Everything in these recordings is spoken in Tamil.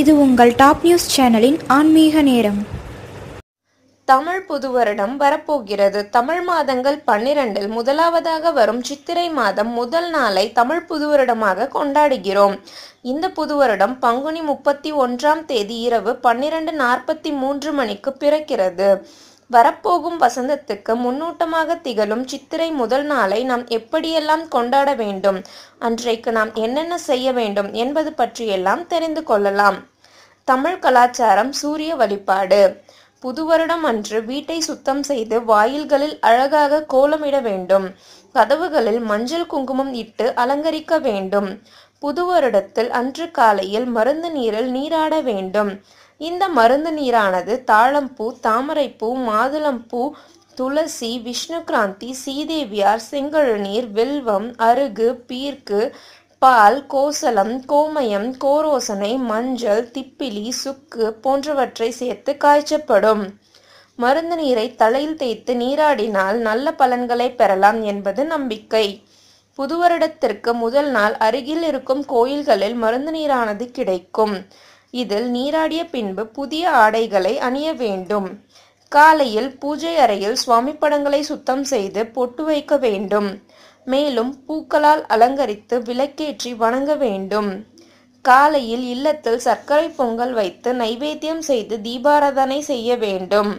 இது உங்கள் டாப் நியூஸ் சேனலின் ஆன்மீக நேரம். தமிழ் புது வருடம் வரப்போகிறது. தமிழ் மாதங்கள் பன்னிரண்டில் முதலாவதாக வரும் சித்திரை மாதம் முதல் நாளை தமிழ் புது வருடமாக கொண்டாடுகிறோம். இந்த புது வருடம் பங்குனி முப்பத்தி ஒன்றாம் தேதி இரவு பன்னிரண்டு நாற்பத்தி மூன்று மணிக்கு பிறக்கிறது. வரப்போகும் வசந்தத்துக்கு முன்னூட்டமாக திகழும் சித்திரை முதல் நாளை நாம் எப்படியெல்லாம் கொண்டாட வேண்டும்? அன்றைக்கு நாம் என்னென்ன செய்ய வேண்டும் என்பது பற்றியெல்லாம் தெரிந்து கொள்ளலாம். தமிழ் கலாச்சாரம் சூரிய வழிபாடு. புது வருடம் அன்று வீட்டை சுத்தம் செய்து வாயில்களில் அழகாக கோலமிட வேண்டும். கதவுகளில் மஞ்சள் குங்குமம் இட்டு அலங்கரிக்க வேண்டும். புது வருடத்தில் அன்று காலையில் மருந்து நீரில் நீராட வேண்டும். இந்த மருந்து நீரானது தாழம்பூ தாமரைப்பூ மாதுளம்பூ துளசி விஷ்ணுகிராந்தி சீதேவியார் செங்கழுநீர் வில்வம் அருகு பீர்க்கு பால் கோசலம் கோமயம் கோரோசனை மஞ்சள் திப்பிலி சுக்கு போன்றவற்றை சேர்த்து காய்ச்சப்படும். மருந்து நீரை தலையில் தேய்த்து நீராடினால் நல்ல பலன்களை பெறலாம் என்பது நம்பிக்கை. புது வருடத்திற்கு முதல் நாள் அருகில் இருக்கும் கோயில்களில் மருந்து நீரானது கிடைக்கும். இதில் நீராடிய பின்பு புதிய ஆடைகளை அணிய வேண்டும். காலையில் பூஜை அறையில் சுவாமி படங்களை சுத்தம் செய்து பொட்டு வைக்க வேண்டும். மேலும் பூக்களால் அலங்கரித்து விளக்கேற்றி வணங்க வேண்டும். காலையில் இல்லத்தில் சர்க்கரை பொங்கல் வைத்து நைவேத்தியம் செய்து தீபாராதனை செய்ய வேண்டும்.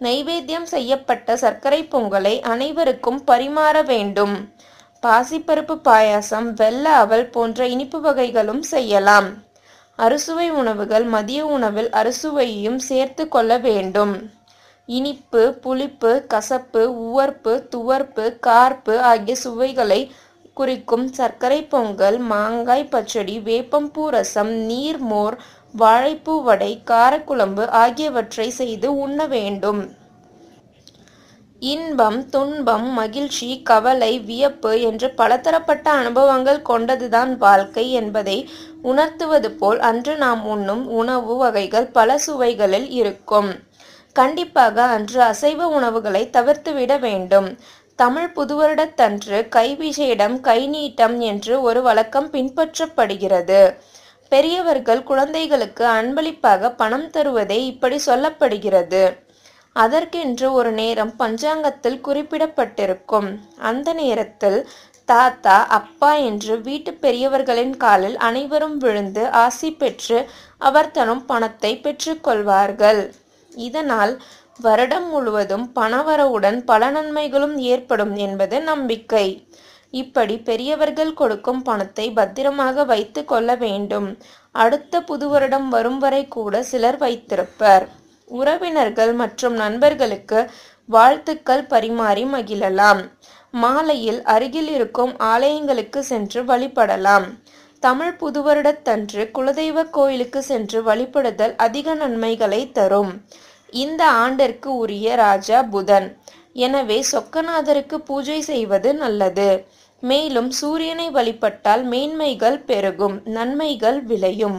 நைவேத்தியம் செய்யப்பட்ட சர்க்கரை பொங்கலை அனைவருக்கும் பரிமாற வேண்டும். பாசிப்பருப்பு பாயாசம் வெள்ள அவல் போன்ற இனிப்பு வகைகளும் செய்யலாம். அறுசுவை உணவுகள் மதிய உணவில் அறுசுவையையும் சேர்த்து கொள்ள வேண்டும். இனிப்பு புளிப்பு கசப்பு உவர்ப்பு துவர்ப்பு கார்ப்பு ஆகிய சுவைகளை குறிக்கும் சர்க்கரை பொங்கல் மாங்காய் பச்சடி வேப்பம்பூ ரசம் நீர்மோர் வாழைப்பூ வடை காரக்குழம்பு ஆகியவற்றை செய்து உண்ண வேண்டும். இன்பம் துன்பம் மகிழ்ச்சி கவலை வியப்பு என்று பலதரப்பட்ட அனுபவங்கள் கொண்டதுதான் வாழ்க்கை என்பதை உணர்த்துவது போல் அன்று நாம் உண்ணும் உணவு வகைகள் பல சுவைகளில் இருக்கும். கண்டிப்பாக அன்று அசைவ உணவுகளை தவிர்த்துவிட வேண்டும். தமிழ் புதுவருடத்தன்று கைவிசேடம் கைநீட்டம் என்று ஒரு வழக்கம் பின்பற்றப்படுகிறது. பெரியவர்கள் குழந்தைகளுக்கு அன்பளிப்பாக பணம் தருவதே இப்படி சொல்லப்படுகிறது. அதற்கென்று ஒரு நேரம் பஞ்சாங்கத்தில் குறிப்பிடப்பட்டிருக்கும். அந்த நேரத்தில் தாத்தா அப்பா என்று வீட்டு பெரியவர்களின் காலில் அனைவரும் விழுந்து ஆசி பெற்று அவர் தரும் பணத்தை பெற்றுக்கொள்வார்கள் இதனால் வருடம் முழுவதும் பணவரவுடன் பல நன்மைகளும் ஏற்படும் என்பது நம்பிக்கை. இப்படி பெரியவர்கள் கொடுக்கும் பணத்தை பத்திரமாக வைத்து கொள்ள வேண்டும். அடுத்த புது வருடம் வரும் வரை கூட சிலர் வைத்திருப்பர். உறவினர்கள் மற்றும் நண்பர்களுக்கு வாழ்த்துக்கள் பரிமாறி மகிழலாம். மாலையில் அருகில் இருக்கும் ஆலயங்களுக்கு சென்று வழிபடலாம். தமிழ் புதுவருடத்தன்று குலதெய்வ கோயிலுக்கு சென்று வழிபடுதல் அதிக நன்மைகளை தரும். இந்த ஆண்டிற்கு உரிய ராஜா புதன். எனவே சொக்கநாதருக்கு பூஜை செய்வது நல்லது. மேலும் சூரியனை வழிபட்டால் மேன்மைகள் பெருகும் நன்மைகள் விளையும்.